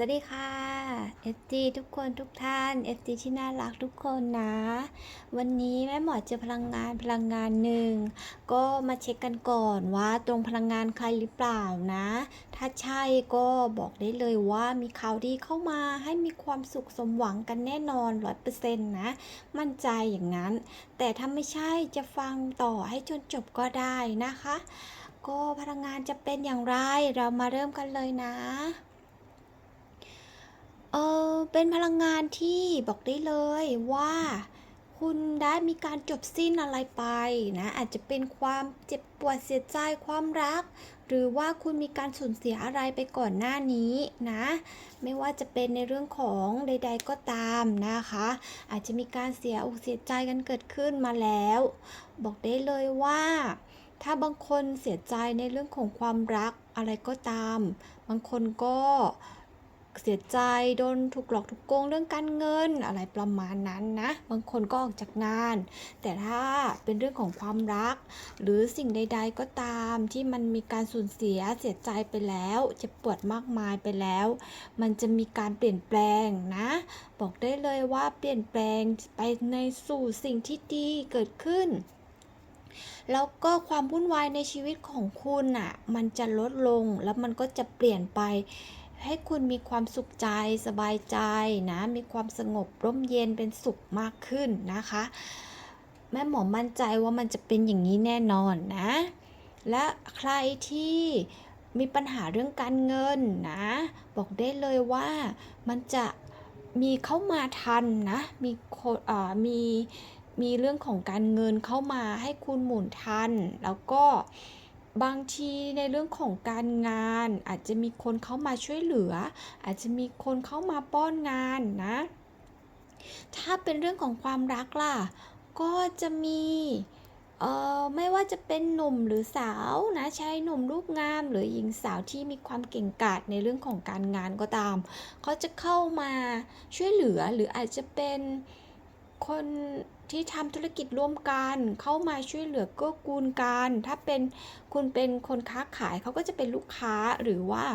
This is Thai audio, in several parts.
สวัสดีค่ะ FT ทุกคนทุกท่าน FT ที่น่ารักทุกคนนะ วันนี้แม่หมอเจอพลังงานพลังงานหนึ่ง ก็มาเช็คกันก่อนว่าตรงพลังงานใครหรือเปล่านะ ถ้าใช่ก็บอกได้เลยว่ามีข่าวดีเข้ามาให้มีความสุขสมหวังกันแน่นอนร้อยเปอร์เซ็นต์นะ มั่นใจอย่างนั้น แต่ถ้าไม่ใช่จะฟังต่อให้จนจบก็ได้นะคะ ก็พลังงานจะเป็นอย่างไรเรามาเริ่มกันเลยนะ เออเป็นพลังงานที่บอกได้เลยว่าคุณได้มีการจบสิ้นอะไรไปนะอาจจะเป็นความเจ็บปวดเสียใจความรัก หรือว่าคุณมีการสูญเสียอะไรไปก่อนหน้านี้นะ ไม่ว่าจะเป็นในเรื่องของใด ๆก็ตามนะคะ อาจจะมีการเสียอกเสียใจกันเกิดขึ้นมาแล้ว บอกได้เลยว่า ถ้าบางคนเสียใจในเรื่องของความรักอะไรก็ตาม บางคนก็ เสียใจโดนถูกหลอกถูกโกงเรื่องการเงินอะไรประมาณนั้นนะ บางคนก็ออกจากงาน แต่ถ้าเป็นเรื่องของความรัก หรือสิ่งใด ๆ ก็ตามที่มันมีการสูญเสียเสียใจไปแล้วเจ็บปวดมากมายไปแล้ว มันจะมีการเปลี่ยนแปลงนะ บอกได้เลยว่าเปลี่ยนแปลงไปในสู่สิ่งที่ดีเกิดขึ้นแล้วก็ความวุ่นวายในชีวิตของคุณอะ มันจะลดลงแล้วมันก็จะเปลี่ยนไป ให้คุณมีความสุขใจสบายใจนะ มีความสงบร่มเย็นเป็นสุขมากขึ้นนะคะ แม่หมอมั่นใจว่ามันจะเป็นอย่างนี้แน่นอนนะ และใครที่มีปัญหาเรื่องการเงินนะ บอกได้เลยว่ามันจะมีเข้ามาทันนะ มีคนอ่ามีมีเรื่องของการเงินเข้ามาให้คุณหมุนทัน แล้วก็ บางทีในเรื่องของการงาน อาจจะมีคนเข้ามาช่วยเหลือ อาจจะมีคนเข้ามาป้อนงานนะ ถ้าเป็นเรื่องของความรักล่ะ ก็จะมีเอ่อไม่ว่าจะเป็นหนุ่มหรือสาวนะชายหนุ่มรูปงาม หรือหญิงสาวที่มีความเก่งกาจในเรื่องของการงานก็ตาม เขาจะเข้ามาช่วยเหลือหรืออาจจะเป็นคน ที่ทำธุรกิจร่วมกัน เข้ามาช่วยเหลือเกื้อกูลกัน ถ้าเป็นคุณเป็นคนค้าขายเขาก็จะเป็นลูกค้าหรือว่า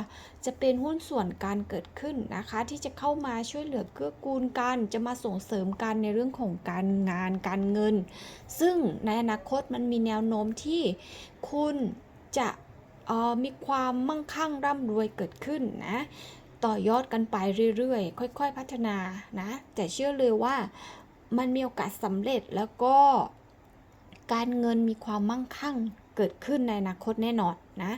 จะเป็นหุ้นส่วนการเกิดขึ้นนะคะ ที่จะเข้ามาช่วยเหลือเกื้อกูลกัน จะมาส่งเสริมกันในเรื่องของการงานการเงิน ซึ่งในอนาคตมันมีแนวโน้มที่คุณจะออมีความมั่งคั่งร่ำรวยเกิดขึ้นนะต่อยอดกันไปเรื่อยๆ ค่อย ๆ พัฒนานะ แต่เชื่อเลยว่า มันมีโอกาสสำเร็จแล้วก็การเงินมีความมั่งคั่งเกิดขึ้นในอนาคตแน่นอนนะ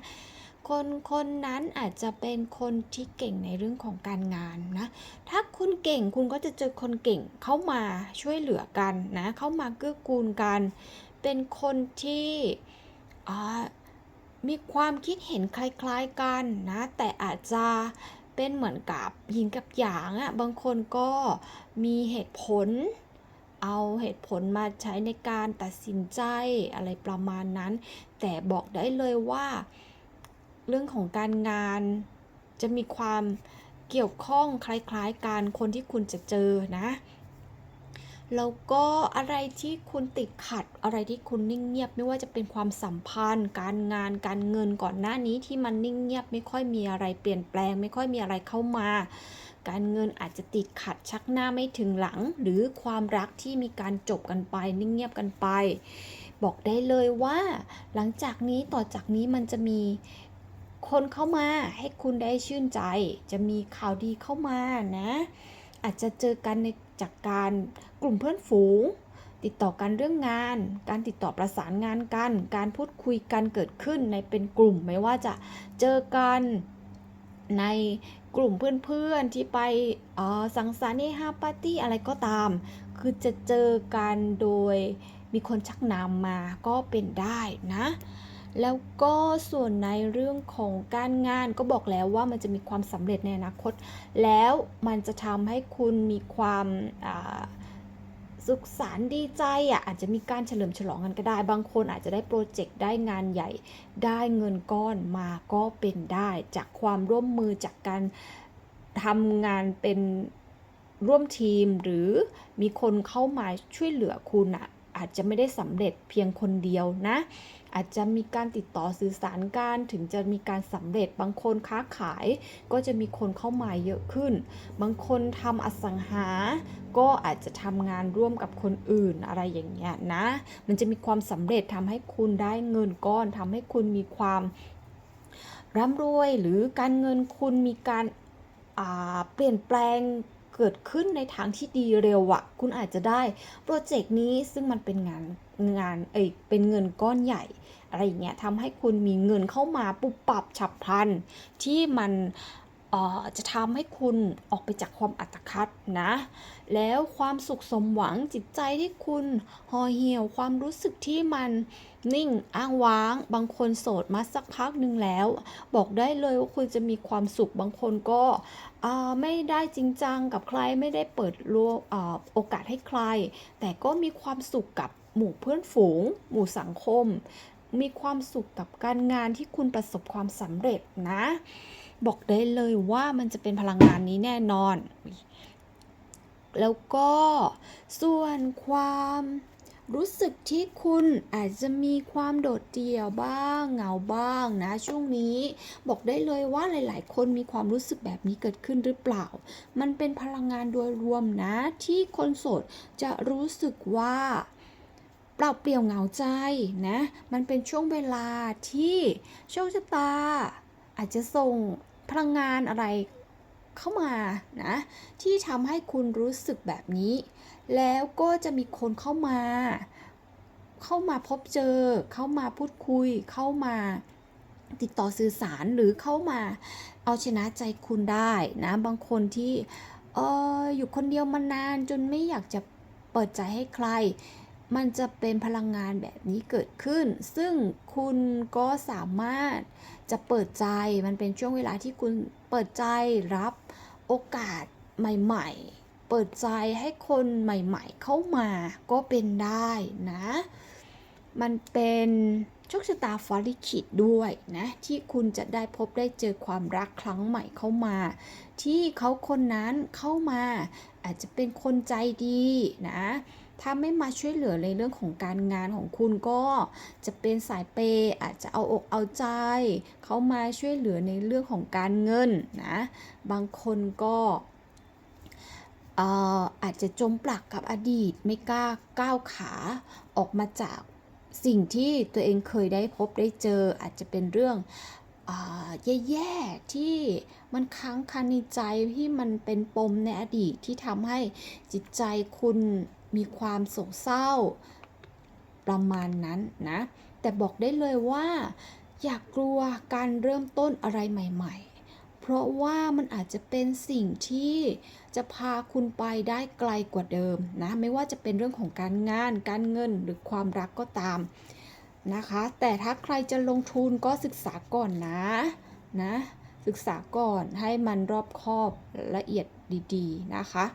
คนคนนั้นอาจจะเป็นคนที่เก่งในเรื่องของการงานนะ ถ้าคุณเก่งคุณก็จะเจอคนเก่งเข้ามาช่วยเหลือกันนะ เข้ามาเกื้อกูลกัน เป็นคนที่มีความคิดเห็นคล้ายๆกันนะ แต่อาจจะเป็นเหมือนกับหินกับหยางอะ่ะ บางคนก็มีเหตุผล เอาเหตุผลมาใช้ในการตัดสินใจอะไรประมาณนั้น แต่บอกได้เลยว่า เรื่องของการงานจะมีความเกี่ยวข้องคล้ายๆกันคนที่คุณจะเจอนะ แล้วก็อะไรที่คุณติดขัดอะไรที่คุณนิ่งเงียบ ไม่ว่าจะเป็นความสัมพันธ์ การงานการเงินก่อนหน้านี้ที่มันนิ่งเงียบ ไม่ค่อยมีอะไรเปลี่ยนแปลง ไม่ค่อยมีอะไรเข้ามา การเงินอาจจะติดขัดชักหน้าไม่ถึงหลัง หรือความรักที่มีการจบกันไปนิ่งเงียบกันไป บอกได้เลยว่า หลังจากนี้ต่อจากนี้มันจะมีคนเข้ามาให้คุณได้ชื่นใจ จะมีข่าวดีเข้ามานะ อาจจะเจอกันในจากการกลุ่มเพื่อนฝูง ติดต่อกันเรื่องงาน การติดต่อประสานงานกัน การพูดคุยกันเกิดขึ้นในเป็นกลุ่มไม่ว่าจะเจอกันใน กลุ่มเพื่อนๆที่ไปสังสรรค์เฮฮาปาร์ตี้อะไรก็ตาม คือจะเจอกันโดยมีคนชักนำมาก็เป็นได้นะ แล้วก็ส่วนในเรื่องของการงานก็บอกแล้วว่ามันจะมีความสำเร็จในอนาคต แล้วมันจะทำให้คุณมีความา สุขสันต์ดีใจอะอาจจะมีการเฉลิมฉลองกันก็ได้ บางคนอาจจะได้โปรเจกต์ได้งานใหญ่ได้เงินก้อนมาก็เป็นได้จากความร่วมมือจากการทำงานเป็นร่วมทีมหรือมีคนเข้ามาช่วยเหลือคุณอะอาจจะไม่ได้สำเร็จเพียงคนเดียวนะ อาจจะมีการติดต่อสื่อสารกันถึงจะมีการสำเร็จบางคนค้าขาย ก็จะมีคนเข้ามาเยอะขึ้น บางคนทำอสังหา ก็อาจจะทำงานร่วมกับคนอื่นอะไรอย่างเงี้ยนะ มันจะมีความสำเร็จทำให้คุณได้เงินก้อนทำให้คุณมีความร่ำรวย หรือการเงินคุณมีการาเปลี่ยนแปลงเกิดขึ้นในทางที่ดีเร็วอะคุณอาจจะได้โปรเจกต์นี้ซึ่งมันเป็นงานงานเอ้ยเป็นเงินก้อนใหญ่ อะไรอย่างเงี้ยทำให้คุณมีเงินเข้ามาปุบปับฉับพลันที่มัน จะทำให้คุณออกไปจากความอัตคัดนะ แล้วความสุขสมหวังจิตใจที่คุณห่อเหี่ยวความรู้สึกที่มันนิ่งอ้างว้าง บางคนโสดมาสักพักหนึ่งแล้ว บอกได้เลยว่าคุณจะมีความสุขบางคนก็ไม่ได้จริงจังกับใครไม่ได้เปิดโลกอ่าโอกาสให้ใคร แต่ก็มีความสุขกับหมู่เพื่อนฝูง หมู่สังคม มีความสุขกับการงานที่คุณประสบความสำเร็จนะ บอกได้เลยว่ามันจะเป็นพลังงานนี้แน่นอน แล้วก็ส่วนความรู้สึกที่คุณอาจจะมีความโดดเดี่ยวบ้าง เหงาบ้างนะ ช่วงนี้บอกได้เลยว่าหลาย ๆ คนมีความรู้สึกแบบนี้เกิดขึ้นหรือเปล่า มันเป็นพลังงานโดยรวมนะ ที่คนโสดจะรู้สึกว่าเปล่าเปลี่ยวเหงาใจนะ มันเป็นช่วงเวลาที่โชคชะตาอาจจะส่ง พลังงานอะไรเข้ามานะ ที่ทำให้คุณรู้สึกแบบนี้ แล้วก็จะมีคนเข้ามา เข้ามาพบเจอ เข้ามาพูดคุย เข้ามาติดต่อสื่อสารหรือเข้ามาเอาชนะใจคุณได้นะ บางคนที่เอออยู่คนเดียวมานานจนไม่อยากจะเปิดใจให้ใคร มันจะเป็นพลังงานแบบนี้เกิดขึ้น ซึ่งคุณก็สามารถจะเปิดใจ มันเป็นช่วงเวลาที่คุณเปิดใจรับโอกาสใหม่ ๆ เปิดใจให้คนใหม่ ๆ เข้ามาก็เป็นได้นะ มันเป็นโชคชะตาฟาลิขิตด้วยนะ ที่คุณจะได้พบได้เจอความรักครั้งใหม่เข้ามา ที่เขาคนนั้นเข้ามา อาจจะเป็นคนใจดีนะ ถ้าไม่มาช่วยเหลือในเรื่องของการงานของคุณก็จะเป็นสายเปย์อาจจะเอาอกเอาใจ เขามาช่วยเหลือในเรื่องของการเงินนะ บางคนก็เอ่อาจจะจมปลักกับอดีตไม่กล้าก้าวขาออกมาจากสิ่งที่ตัวเองเคยได้พบได้เจออาจจะเป็นเรื่องอแย่ๆที่มันค้างคาในใจที่มันเป็นปมในอดีตที่ทำให้จิตใจคุณ มีความโศกเศร้าประมาณนั้นนะ แต่บอกได้เลยว่า อย่ากกลัวการเริ่มต้นอะไรใหม่ ๆ เพราะว่ามันอาจจะเป็นสิ่งที่จะพาคุณไปได้ไกลกว่าเดิมนะ ไม่ว่าจะเป็นเรื่องของการงาน การเงินหรือความรักก็ตามนะคะ แต่ถ้าใครจะลงทุนก็ศึกษาก่อนนะนะ ศึกษาก่อนให้มันรอบคอบละเอียดดี ๆ นะคะ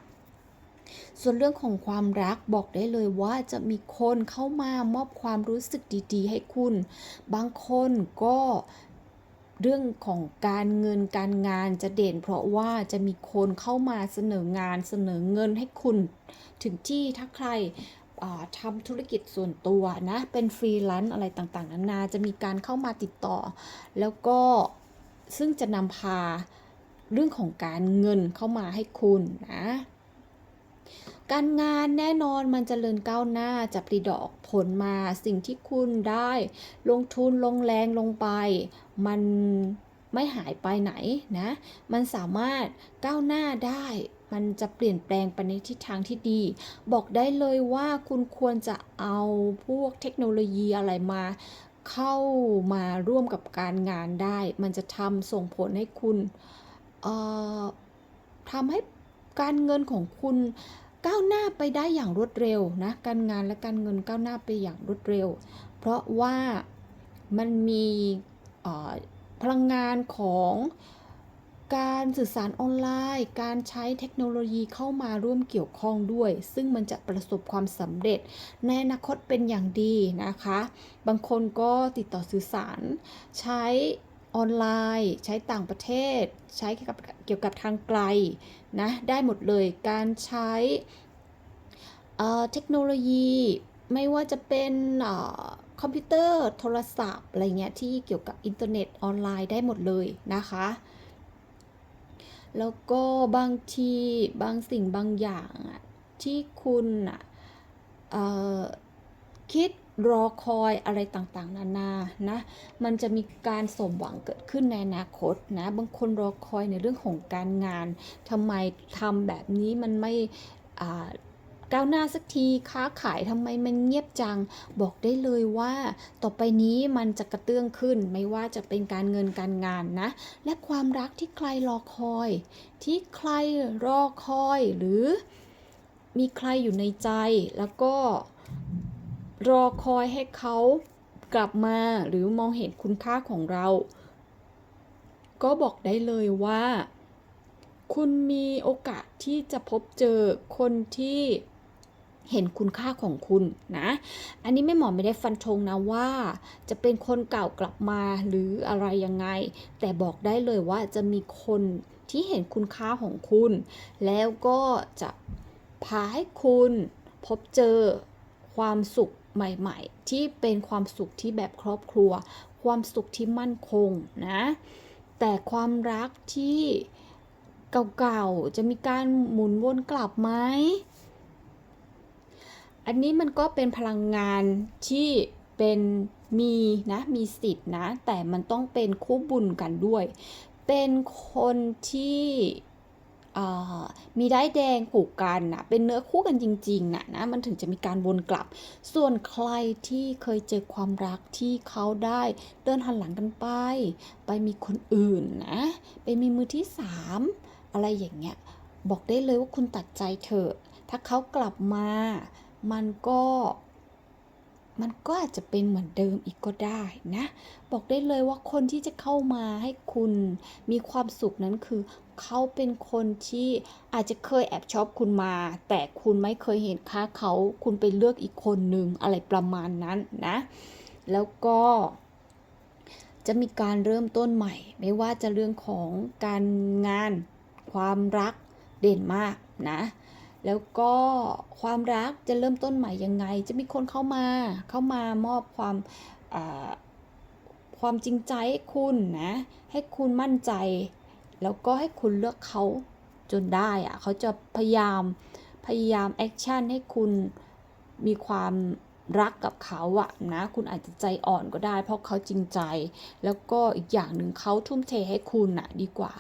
ส่วนเรื่องของความรักบอกได้เลยว่าจะมีคนเข้ามามอบความรู้สึกดีๆ ให้คุณ บางคนก็เรื่องของการเงินการงานจะเด่น เพราะว่าจะมีคนเข้ามาเสนองานเสนอเงินให้คุณ ถึงที่ถ้าใครอ่าทำธุรกิจส่วนตัวนะ เป็นฟรีแลนซ์อะไรต่างๆ นานาจะมีการเข้ามาติดต่อ แล้วก็ซึ่งจะนำพาเรื่องของการเงินเข้ามาให้คุณนะ การงานแน่นอนมันจเจริญก้าวหน้าจะปลีดอกผลมาสิ่งที่คุณได้ลงทุนลงแรงลงไป มันไม่หายไปไหนนะ มันสามารถก้าวหน้าได้ มันจะเปลี่ยนแปลงไปในทิศทางที่ดี บอกได้เลยว่าคุณควรจะเอาพวกเทคโนโลยีอะไรมาเข้ามาร่วมกับการงานได้ มันจะทำส่งผลให้คุณทำให้การเงินของคุณ ก้าวหน้าไปได้อย่างรวดเร็วนะการงานและการเงินก้าวหน้าไปอย่างรวดเร็ว เพราะว่ามันมีพลังงานของการสื่อสารออนไลน์ การใช้เทคโนโลยีเข้ามาร่วมเกี่ยวข้องด้วย ซึ่งมันจะประสบความสำเร็จ ในอนาคตเป็นอย่างดีนะคะ บางคนก็ติดต่อสื่อสารใช้ ออนไลน์ ใช้ต่างประเทศ ใช้เกี่ยวกับเกี่ยวกับทางไกลนะได้หมดเลยการใช้เเทคโนโลยีไม่ว่าจะเป็นอคอมพิวเตอร์โทรศัพท์อะไรเงี้ยที่เกี่ยวกับอินเทอร์เน็ตออนไลน์ได้หมดเลยนะคะ แล้วก็บางทีบางสิ่งบางอย่างที่คุณคิด รอคอยอะไรต่างๆ นานานะ มันจะมีการสมหวังเกิดขึ้นในอนาคตนะ บางคนรอคอยในเรื่องของการงานทำไมทำแบบนี้มันไม่ก้าวหน้าสักทีค้าขายทำไมมันเงียบจัง บอกได้เลยว่าต่อไปนี้มันจะกระเตื้องขึ้น ไม่ว่าจะเป็นการเงินการงานนะ และความรักที่ใครรอคอย ที่ใครรอคอยหรือมีใครอยู่ในใจแล้วก็ รอคอยให้เขากลับมาหรือมองเห็นคุณค่าของเรา ก็บอกได้เลยว่า คุณมีโอกาสที่จะพบเจอคนที่เห็นคุณค่าของคุณนะ อันนี้ไม่หมอไม่ได้ฟันธงนะว่า จะเป็นคนเก่ากลับมาหรืออะไรยังไง แต่บอกได้เลยว่าจะมีคนที่เห็นคุณค่าของคุณ แล้วก็จะพาให้คุณพบเจอความสุข ใหม่ ๆ ที่เป็นความสุขที่แบบครอบครัว ความสุขที่มั่นคงนะ แต่ความรักที่เก่าๆ จะมีการหมุนวนกลับไหม อันนี้มันก็เป็นพลังงานที่เป็นมีนะมีสิทธิ์นะ แต่มันต้องเป็นคู่บุญกันด้วย เป็นคนที่ มีได้แดงผูกกันนะเป็นเนื้อคู่กันจริงๆนะนะมันถึงจะมีการวนกลับ ส่วนใครที่เคยเจอความรักที่เขาได้เดินหันหลังกันไป ไปมีคนอื่นนะ ไปมีมือที่สามอะไรอย่างเงี้ยบอกได้เลยว่าคุณตัดใจเถอะถ้าเขากลับมา มันก็ มันก็อาจจะเป็นเหมือนเดิมอีกก็ได้นะ บอกได้เลยว่าคนที่จะเข้ามาให้คุณมีความสุขนั้นคือ เขาเป็นคนที่อาจจะเคยแอบชอบคุณมา แต่คุณไม่เคยเห็นค่าเขา คุณไปเลือกอีกคนหนึ่งอะไรประมาณนั้นนะ แล้วก็จะมีการเริ่มต้นใหม่ ไม่ว่าจะเรื่องของการงานความรักเด่นมากนะ แล้วก็ความรักจะเริ่มต้นใหม่ยังไง จะมีคนเข้ามาเข้ามามอบความความจริงใจให้คุณนะ ให้คุณมั่นใจ แล้วก็ให้คุณเลือกเขาจนได้อะเขาจะพยายามพยายามแอคชั่นให้คุณมีความรักกับเขาอะนะคุณอาจจะใจอ่อนก็ได้ เพราะเขาจริงใจ แล้วก็อีกอย่างหนึ่งเขาทุ่มเทให้คุณอะดีกว่า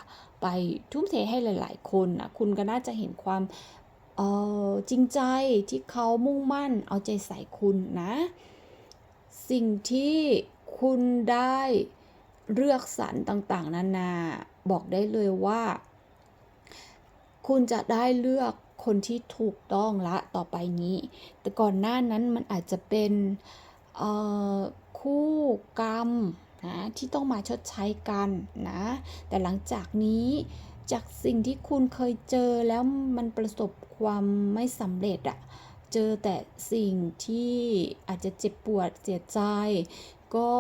ไปทุ่มเทให้หลาย ๆ คนนะคุณก็น่าจะเห็นความ เออจริงใจที่เขามุ่งมั่นเอาใจใส่คุณนะ สิ่งที่คุณได้เลือกสรรต่างๆ นานาบอกได้เลยว่า คุณจะได้เลือกคนที่ถูกต้องละต่อไปนี้ แต่ก่อนหน้านั้นมันอาจจะเป็นคู่กรรมนะที่ต้องมาชดใช้กันนะ แต่หลังจากนี้ จากสิ่งที่คุณเคยเจอแล้วมันประสบความไม่สำเร็จอะเจอแต่สิ่งที่อาจจะเจ็บปวดเสียใจ ก็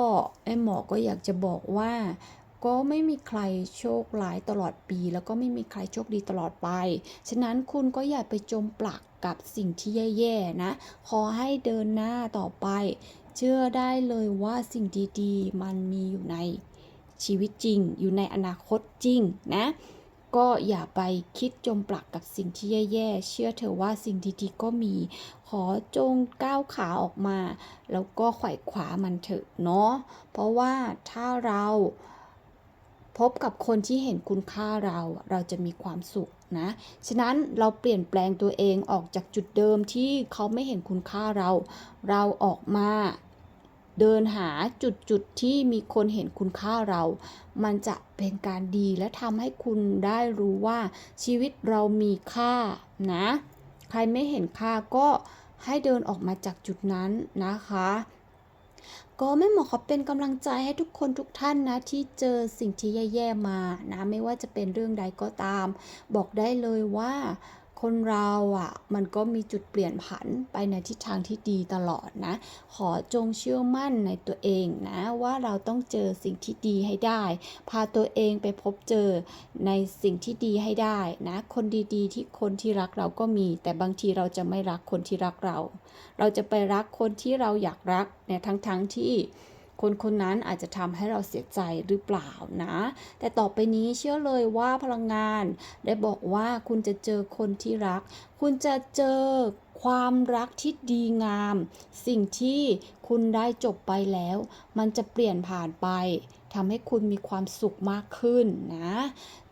แม่หมอก็อยากจะบอกว่า ก็ไม่มีใครโชคร้ายตลอดปี แล้วก็ไม่มีใครโชคดีตลอดไป ฉะนั้นคุณก็อย่าไปจมปลักกับสิ่งที่แย่ๆนะ ขอให้เดินหน้าต่อไป เชื่อได้เลยว่าสิ่งดีๆ มันมีอยู่ในชีวิตจริง อยู่ในอนาคตจริงนะ ก็อย่าไปคิดจมปลักกับสิ่งที่แย่ๆ เชื่อเถอะว่าสิ่งดีๆก็มี ขอจงก้าวขาออกมา แล้วก็ไขว่คว้ามันเถอะเนาะ เพราะว่าถ้าเราพบกับคนที่เห็นคุณค่าเรา เราจะมีความสุขนะ ฉะนั้นเราเปลี่ยนแปลงตัวเองออกจากจุดเดิมที่เขาไม่เห็นคุณค่าเรา เราออกมา เดินหาจุดจุดที่มีคนเห็นคุณค่าเรา มันจะเป็นการดีและทำให้คุณได้รู้ว่าชีวิตเรามีค่านะ ใครไม่เห็นค่าก็ให้เดินออกมาจากจุดนั้นนะคะก็แม่หมอขอเป็นกำลังใจให้ทุกคนทุกท่านนะ ที่เจอสิ่งที่แย่ ๆ มานะ ไม่ว่าจะเป็นเรื่องใดก็ตาม บอกได้เลยว่า คนเราอะมันก็มีจุดเปลี่ยนผันไปในทิศทางที่ดีตลอดนะ ขอจงเชื่อมั่นในตัวเองนะ ว่าเราต้องเจอสิ่งที่ดีให้ได้ พาตัวเองไปพบเจอในสิ่งที่ดีให้ได้นะ คนดีๆ ที่คนที่รักเราก็มี แต่บางทีเราจะไม่รักคนที่รักเรา เราจะไปรักคนที่เราอยากรักเนี่ยทั้งๆที่ คนคนนั้นอาจจะทำให้เราเสียใจหรือเปล่านะ แต่ต่อไปนี้เชื่อเลยว่าพลังงานได้บอกว่าคุณจะเจอคนที่รัก คุณจะเจอความรักที่ดีงาม สิ่งที่คุณได้จบไปแล้ว มันจะเปลี่ยนผ่านไปทำให้คุณมีความสุขมากขึ้นนะ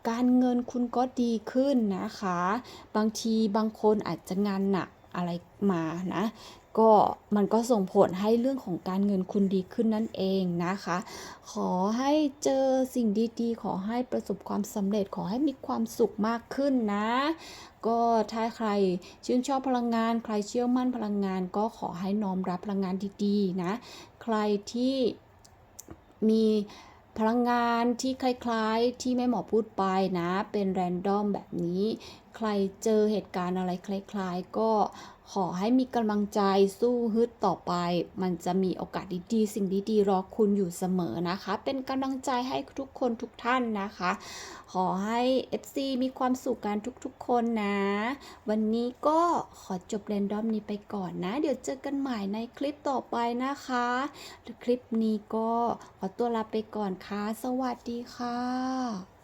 การเงินคุณก็ดีขึ้นนะคะ บางทีบางคนอาจจะงานหนักอะไรมานะก็มันก็ส่งผลให้เรื่องของการเงินคุณดีขึ้นนั่นเองนะคะ ขอให้เจอสิ่งดีๆ ขอให้ประสบความสำเร็จขอให้มีความสุขมากขึ้นนะ ก็ถ้าใครชื่นชอบพลังงาน ใครเชื่อมั่นพลังงาน ก็ขอให้น้อมรับพลังงานดีๆนะ ใครที่มีพลังงานที่คล้ายๆ ที่แม่หมอพูดไปนะ เป็นแรนดอมแบบนี้ใครเจอเหตุการณ์อะไรคล้ายๆ ก็ขอให้มีกำลังใจสู้ฮึดต่อไป มันจะมีโอกาสดีๆ สิ่งดีๆ รอคุณอยู่เสมอนะคะ เป็นกำลังใจให้ทุกคนทุกท่านนะคะ ขอให้ FC มีความสุขกันทุกๆ คนนะ วันนี้ก็ขอจบแรนดอมนี้ไปก่อนนะ เดี๋ยวเจอกันใหม่ในคลิปต่อไปนะคะคลิปนี้ก็ขอตัวลาไปก่อนค่ะ สวัสดีค่ะ